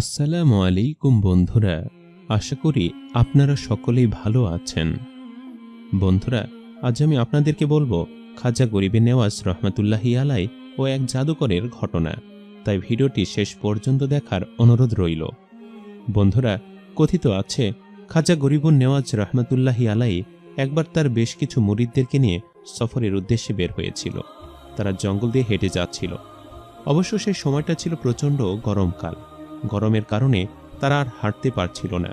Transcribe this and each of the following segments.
আসসালামু আলাইকুম বন্ধুরা, আশা করি আপনারা সকলেই ভালো আছেন। বন্ধুরা, আজ আমি আপনাদেরকে বলব, খাজা গরিবে নেওয়াজ রহমতুল্লাহি আলাই ও এক জাদুকরের ঘটনা। তাই ভিডিওটি শেষ পর্যন্ত দেখার অনুরোধ রইল। বন্ধুরা, কথিত আছে, খাজা গরিবুন নেওয়াজ রহমতুল্লাহি আলাই একবার তার বেশ কিছু মুরিদদেরকে নিয়ে সফরের উদ্দেশ্যে বের হয়েছিল। তারা জঙ্গল দিয়ে হেঁটে যাচ্ছিল। অবশ্য সেই সময়টা ছিল প্রচণ্ড গরমকাল। গরমের কারণে তারা আর হাঁটতে পারছিল না।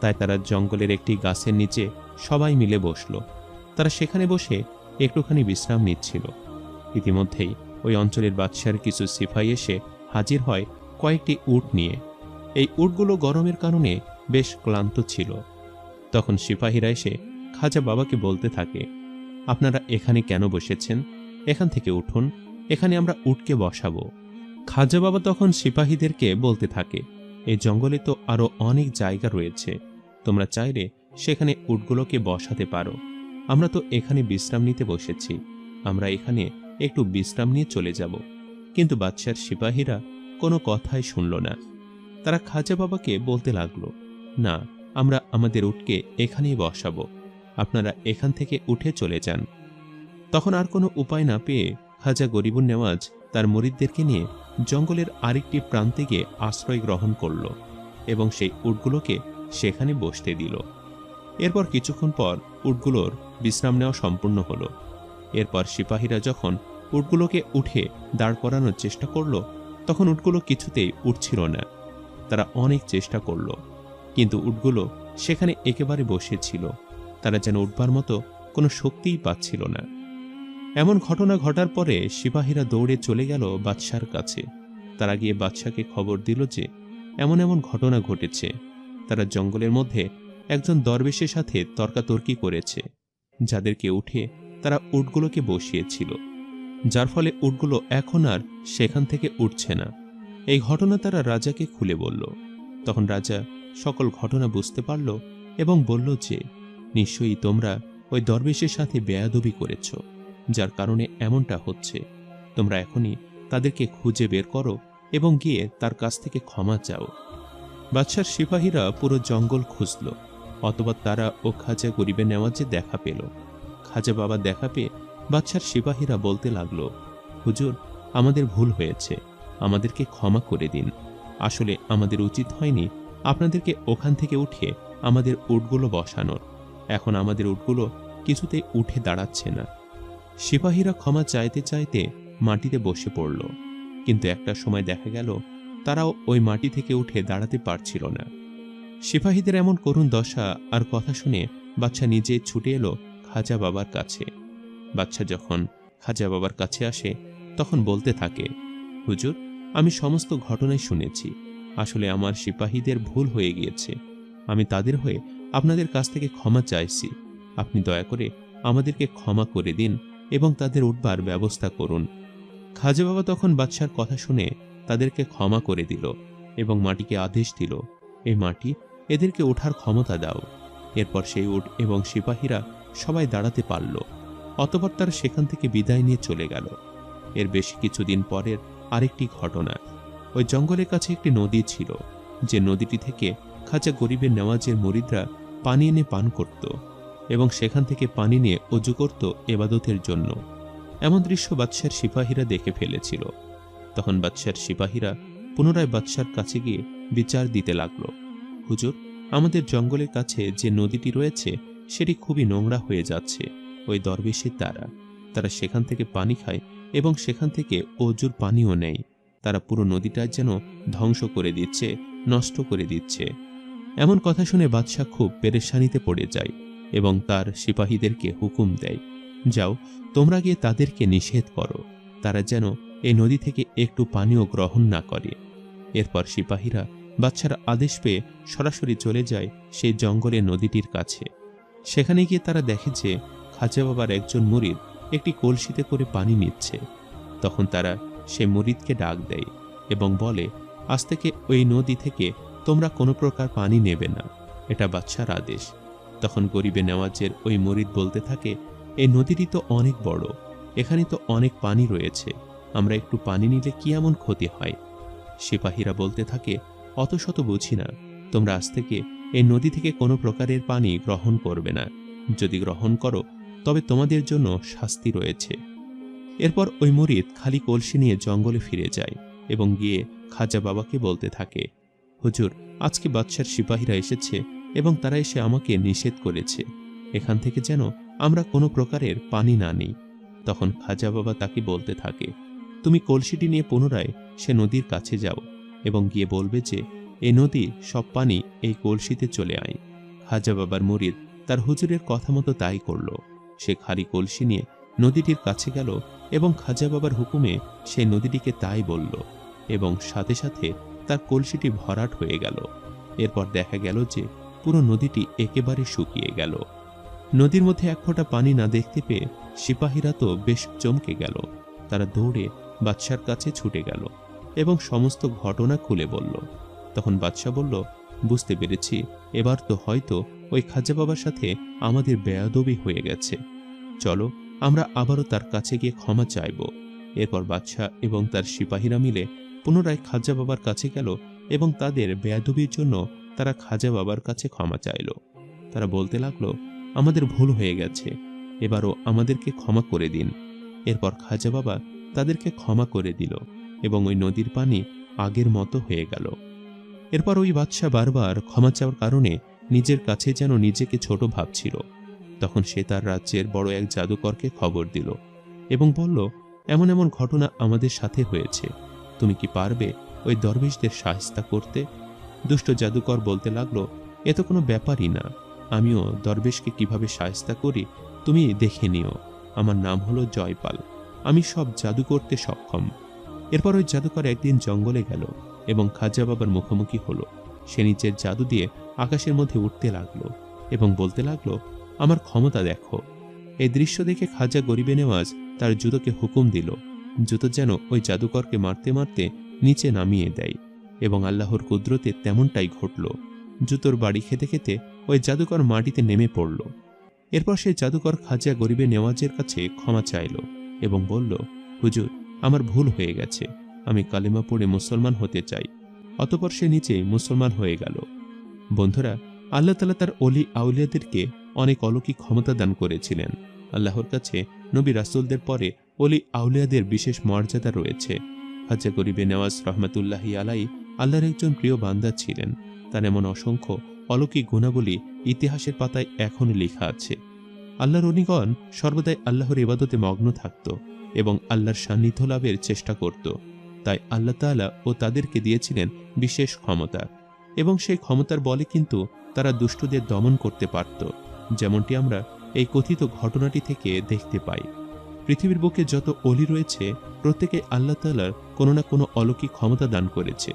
তাই তারা জঙ্গলের একটি গাছের নিচে সবাই মিলে বসল। তারা সেখানে বসে একটুখানি বিশ্রাম নিচ্ছিল। ইতিমধ্যেই ওই অঞ্চলের বাদশার কিছু সিপাই এসে হাজির হয় কয়েকটি উট নিয়ে। এই উটগুলো গরমের কারণে বেশ ক্লান্ত ছিল। তখন সিপাহীরা এসে খাজা বাবাকে বলতে থাকে, আপনারা এখানে কেন বসেছেন? এখান থেকে উঠুন। এখানে আমরা উটকে বসাবো। খাজা বাবা তখন সিপাহীদেরকে বলতে থাকে এই জঙ্গলে তো আরও অনেক জায়গা রয়েছে। তোমরা চাইলে সেখানে উটগুলোকে বসাতে পারো। আমরা তো এখানে বিশ্রাম নিতে বসেছি। আমরা এখানে একটু বিশ্রাম নিয়ে চলে যাব। কিন্তু বাদশার সিপাহীরা কোনো কথাই শুনল না। তারা খাজা বাবাকে বলতে লাগল, না, আমরা আমাদের উটকে এখানেই বসাবো। আপনারা এখান থেকে উঠে চলে যান। তখন আর কোনো উপায় না পেয়ে খাজা গরিবুন নেওয়াজ তার মরিদদেরকে নিয়ে জঙ্গলের আরেকটি প্রান্তে গিয়ে আশ্রয় গ্রহণ করল এবং সেই উটগুলোকে সেখানে বসতে দিল। এরপর কিছুক্ষণ পর উটগুলোর বিশ্রাম নেওয়া সম্পূর্ণ হলো। এরপর সিপাহীরা যখন উটগুলোকে উঠে দাঁড় করানোর চেষ্টা করল, তখন উটগুলো কিছুতেই উঠছিল না। তারা অনেক চেষ্টা করল, কিন্তু উটগুলো সেখানে একেবারে বসেছিল তারা যেন উঠবার মতো কোনো শক্তিই পাচ্ছিল না। এমন ঘটনা ঘটার পরে সিপাহীরা দৌড়ে চলে গেল বাদশার কাছে। তারা গিয়ে বাদশাকে খবর দিল যে, এমন এমন ঘটনা ঘটেছে। তারা জঙ্গলের মধ্যে একজন দরবেশের সাথে তর্কাতর্কি করেছে, যাদেরকে উঠে তারা উটগুলোকে বসিয়েছিল। যার ফলে উটগুলো এখন আর সেখান থেকে উঠছে না। এই ঘটনা তারা রাজাকে খুলে বলল। তখন রাজা সকল ঘটনা বুঝতে পারল এবং বলল যে, নিশ্চয়ই তোমরা ওই দরবেশের সাথে বেয়াদবি করেছ। যার কারণে এমনটা হচ্ছে। তোমরা এখনই তাদেরকে খুঁজে বের করো এবং গিয়ে তার কাছ থেকে ক্ষমা চাও। বাদশার সিপাহীরা পুরো জঙ্গল খুঁজল, অথবা তারা ও খাজা গরিবে নেওয়াজে দেখা পেল। খাজা বাবা দেখা পেয়ে বাদশার সিপাহীরা বলতে লাগল, হুজুর, আমাদের ভুল হয়েছে, আমাদেরকে ক্ষমা করে দিন। আসলে আমাদের উচিত হয়নি আপনাদেরকে ওখান থেকে উঠিয়ে আমাদের উটগুলো বসানোর। এখন আমাদের উটগুলো কিছুতেই উঠে দাঁড়াচ্ছে না। সিপাহীরা ক্ষমা চাইতে চাইতে মাটিতে বসে পড়ল। কিন্তু একটা সময় দেখা গেল, তারাও ওই মাটি থেকে উঠে দাঁড়াতে পারছিল না। সিপাহীদের এমন করুণ দশা আর কথা শুনে বাচ্চা নিজে ছুটে এলো খাজা বাবার কাছে। বাচ্চা যখন খাজা বাবার কাছে আসে, তখন বলতে থাকে, হুজুর, আমি সমস্ত ঘটনাই শুনেছি। আসলে আমার সিপাহীদের ভুল হয়ে গিয়েছে। আমি তাদের হয়ে আপনাদের কাছ থেকে ক্ষমা চাইছি। আপনি দয়া করে আমাদেরকে ক্ষমা করে দিন এবং তাদের উঠবার ব্যবস্থা করুন। খাজা বাবা তখন বাদশার কথা শুনে তাদেরকে ক্ষমা করে দিল এবং মাটিকে আদেশ দিল, এই মাটি এদেরকে ওঠার ক্ষমতা দাও। এরপর সেই উট এবং সিপাহীরা সবাই দাঁড়াতে পারল। অতপর তারা সেখান থেকে বিদায় নিয়ে চলে গেল। এর বেশি কিছুদিন পরের আরেকটি ঘটনা। ওই জঙ্গলের কাছে একটি নদী ছিল, যে নদীটি থেকে খাজা গরিবের নেওয়াজের মরিদরা পানি এনে পান করত। এবং সেখান থেকে পানি নিয়ে অজু করত এবাদতের জন্য। এমন দৃশ্য বাদশার সিপাহীরা দেখে ফেলেছিল। তখন বাদশার সিপাহীরা পুনরায় বাদশার কাছে গিয়ে বিচার দিতে লাগল। হুজুর, আমাদের জঙ্গলের কাছে যে নদীটি রয়েছে, সেটি খুবই নোংরা হয়ে যাচ্ছে। ওই দরবেশের দ্বারা তারা সেখান থেকে পানি খায় এবং সেখান থেকে অজুর পানিও নেয়। তারা পুরো নদীটা যেন ধ্বংস করে দিচ্ছে, নষ্ট করে দিচ্ছে। এমন কথা শুনে বাদশাহ খুব পেরেশানিতে পড়ে যায়। এবং তার সিপাহীদেরকে হুকুম দেয়। যাও, তোমরা গিয়ে তাদেরকে নিষেধ করো। তারা যেন এই নদী থেকে একটু পানীয় গ্রহণ না করে। এরপর সিপাহীরা বাচ্চার আদেশ পেয়ে সরাসরি চলে যায় সেই জঙ্গলের নদীটির কাছে। সেখানে গিয়ে তারা দেখে যে খাজা বাবার একজন মুরিদ একটি কলসিতে করে পানি নিচ্ছে। তখন তারা সে মুরিদকে ডাক দেয় এবং বলে, আজ থেকে ওই নদী থেকে তোমরা কোনো প্রকার পানি নেবে না। এটা বাচ্চার আদেশ। তখন গরিবে নেওয়াজের ওই মরিদ বলতে থাকে এই নদীটি তো অনেক বড়, এখানে তো অনেক পানি রয়েছে, আমরা একটু পানি নিলে কি এমন ক্ষতি হয়? সিপাহীরা বলতে থাকে, অত শত বুঝি না, তোমরা আজ থেকে এই নদী থেকে কোনো প্রকারের পানি গ্রহণ করবে না, যদি গ্রহণ করো, তবে তোমাদের জন্য শাস্তি রয়েছে। এরপর ওই মরিদ খালি কলসি নিয়ে জঙ্গলে ফিরে যায় এবং গিয়ে খাজা বাবাকে বলতে থাকে, হুজুর, আজকে বাদশার সিপাহীরা এসেছে এবং তারা এসে আমাকে নিষেধ করেছে। এখান থেকে যেন আমরা কোনো প্রকারের পানি না নিই। তখন খাজা বাবা তাকে বলতে থাকে, তুমি কলসিটি নিয়ে পুনরায় সে নদীর কাছে যাও এবং গিয়ে বলবে যে এই নদী, সব পানি এই কলসিতে চলে আয়। খাজা বাবার মুরিদ তার হুজুরের কথা মতো তাই করল। সে খালি কলসি নিয়ে নদীটির কাছে গেল এবং খাজা বাবার হুকুমে সে নদীটিকে তাই বলল এবং সাথে সাথে তার কলসিটি ভরাট হয়ে গেল। এরপর দেখা গেল যে পুরো নদীটি একেবারে শুকিয়ে গেল। নদীর মধ্যে এক ফোঁটা পানি না দেখতে পেয়ে সিপাহীরা তো বেশ চমকে গেল। তারা দৌড়ে বাদশার কাছে ছুটে গেল এবং সমস্ত ঘটনা খুলে বলল। তখন বাদশাহ বলল, বুঝতে পেরেছি, এবার তো হয়তো ওই খাজা বাবার সাথে আমাদের বেয়াদবি হয়ে গেছে। চলো, আমরা আবারও তার কাছে গিয়ে ক্ষমা চাইব। এরপর বাদশাহ এবং তার সিপাহীরা মিলে পুনরায় খাজা বাবার কাছে গেল এবং তাদের বেয়াদবির জন্য তারা খাজা বাবার কাছে ক্ষমা চাইল। তারা বলতে লাগল, আমাদের ভুল হয়ে গেছে, এবারও আমাদেরকে ক্ষমা করে দিন। এরপর খাজা বাবা তাদেরকে ক্ষমা করে দিল এবং ওই নদীর পানি আগের মতো হয়ে গেল। এরপর ওই বাদশাহ বারবার ক্ষমা চাওয়ার কারণে নিজের কাছে যেন নিজেকে ছোট ভাবছিল। তখন সে তার রাজ্যের বড় এক জাদুকরকে খবর দিল এবং বলল, এমন এমন ঘটনা আমাদের সাথে হয়েছে। তুমি কি পারবে ওই দরবেশদের সাহস্তা করতে? দুষ্ট জাদুকর বলতে লাগল, এ তো কোনো ব্যাপারই না। আমিও দরবেশকে কীভাবে সাহস্তা করি, তুমি দেখে নিও। আমার নাম হলো জয়পাল। আমি সব জাদু করতে সক্ষম। এরপর ওই জাদুকর একদিন জঙ্গলে গেল এবং খাজা বাবার মুখোমুখি হলো। সে নিজের জাদু দিয়ে আকাশের মধ্যে উঠতে লাগল এবং বলতে লাগল, আমার ক্ষমতা দেখো। এই দৃশ্য দেখে খাজা গরিবে নেওয়াজ তার জুতোকে হুকুম দিল। জুতো যেন ওই জাদুকরকে মারতে মারতে নিচে নামিয়ে দেয়। এবং আল্লাহর কুদরতে তেমনটাই ঘটল। জুতোর বাড়ি খেতে খেতে ওই জাদুকর মাটিতে নেমে পড়ল। এরপর সেই জাদুকর খাজা গরিবে নেওয়াজের কাছে ক্ষমা চাইল এবং বলল, হুজুর, আমার ভুল হয়ে গেছে। আমি কালিমা পড়ে মুসলমান হতে চাই। অতপর সে নিচে মুসলমান হয়ে গেল। বন্ধুরা, আল্লাহ তালা তার অলি আউলিয়াদেরকে অনেক অলৌকিক ক্ষমতা দান করেছিলেন। আল্লাহর কাছে নবী রাসুলদের পরে অলি আউলিয়াদের বিশেষ মর্যাদা রয়েছে। হাজা গরিবে নেওয়াজ রহমতুল্লাহি আলাই আল্লাহর একজন প্রিয় বান্দা ছিলেন। তার এমন অসংখ্য অলৌকিক গুণাবলী ইতিহাসের পাতায় এখনও লেখা আছে। আল্লাহর অনিগণ সর্বদাই আল্লাহর ইবাদতে মগ্ন থাকত এবং আল্লাহর সান্নিধ্য লাভের চেষ্টা করত। তাই আল্লাহ তাআলা ও তাদেরকে দিয়েছিলেন বিশেষ ক্ষমতা এবং সেই ক্ষমতার বলে কিন্তু তারা দুষ্টদের দমন করতে পারত, যেমনটি আমরা এই কথিত ঘটনাটি থেকে দেখতে পাই। পৃথিবীর বুকে যত অলি রয়েছে, প্রত্যেকে আল্লাহ তালার কোনো না কোনো অলৌকিক ক্ষমতা দান করেছে।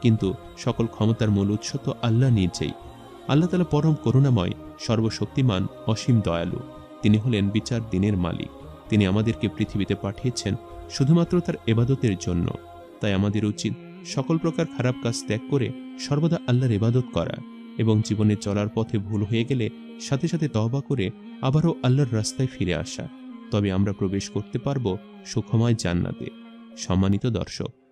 কিন্তু সকল ক্ষমতার মূল উৎস তো আল্লাহ নিজেই। আল্লাহ তালা পরম করুণাময়, সর্বশক্তিমান, অসীম দয়ালু। তিনি হলেন বিচার দিনের মালিক। তিনি আমাদেরকে পৃথিবীতে পাঠিয়েছেন শুধুমাত্র তার এবাদতের জন্য। তাই আমাদের উচিত সকল প্রকার খারাপ কাজ ত্যাগ করে সর্বদা আল্লাহর ইবাদত করা এবং জীবনে চলার পথে ভুল হয়ে গেলে সাথে সাথে তহবা করে আবারও আল্লাহর রাস্তায় ফিরে আসা। তবে আমরা প্রবেশ করতে পারব সুখময় জান্নাতে। সম্মানিত দর্শক